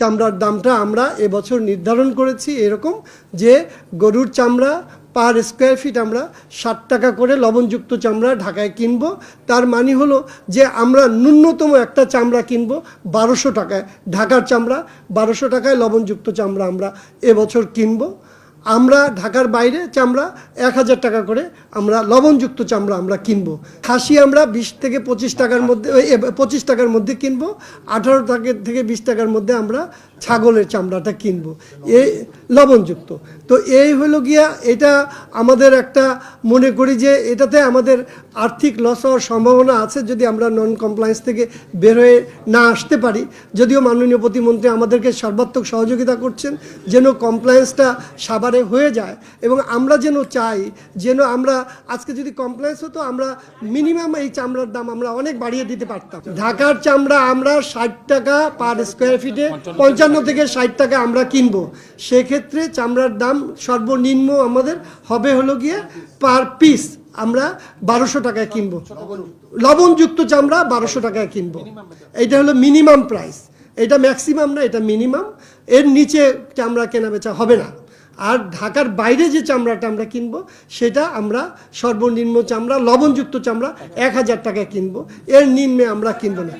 চামড়ার দামটা আমরা এবছর নির্ধারণ করেছি এরকম যে গরুর চামড়া পার স্কোয়ার ফিট আমরা ষাট টাকা করে লবণযুক্ত চামড়া ঢাকায় কিনবো। তার মানে হলো যে আমরা ন্যূনতম একটা চামড়া কিনব বারোশো টাকায়। ঢাকার চামড়া বারোশো টাকায় লবণযুক্ত চামড়া আমরা এবছর কিনবো। আমরা ঢাকার বাইরে চামড়া এক হাজার টাকা করে আমরা লবণযুক্ত চামড়া আমরা কিনবো। খাসি আমরা বিশ থেকে পঁচিশ টাকার মধ্যে পঁচিশ টাকার মধ্যে কিনবো। আঠারো টাকা থেকে বিশ টাকার মধ্যে আমরা ছাগলের চামড়াটা কিনবো। এই লবণযুক্ত। তো এই হলো গিয়া এটা আমাদের একটা মনে করি যে এটাতে আমাদের আর্থিক লস হওয়ার সম্ভাবনা আছে যদি আমরা নন কমপ্লায়েন্স থেকে বের হয়ে না আসতে পারি। যদিও মাননীয় প্রতিমন্ত্রী আমাদেরকে সর্বাত্মক সহযোগিতা করছেন যেন কমপ্লায়েন্সটা সাভারে হয়ে যায় এবং আমরা যেন চাই যেন আমরা আজকে যদি কমপ্লায়েন্স হতো আমরা মিনিমাম এই চামড়ার দাম আমরা অনেক বাড়িয়ে দিতে পারতাম। ঢাকার চামড়া আমরা ষাট টাকা পার স্কোয়ার ফিটে পঞ্চান্ন থেকে ষাট টাকা আমরা কিনবো। সেক্ষেত্রে চামড়ার দাম সর্বনিম্ন আমাদের হবে হলো গিয়ে পার পিস আমরা বারোশো টাকায় কিনবো। লবণযুক্ত চামড়া বারোশো টাকায় কিনবো। এটা হলো মিনিমাম প্রাইস এটা ম্যাক্সিমাম না, এটা মিনিমাম এর নিচে চামড়া কেনা বেচা হবে না। আর ঢাকার বাইরে যে চামড়াটা আমরা কিনবো, সেটা আমরা সর্বনিম্ন চামড়া, লবণযুক্ত চামড়া এক হাজার টাকায় কিনবো। এর নিম্নে আমরা কিনবো না।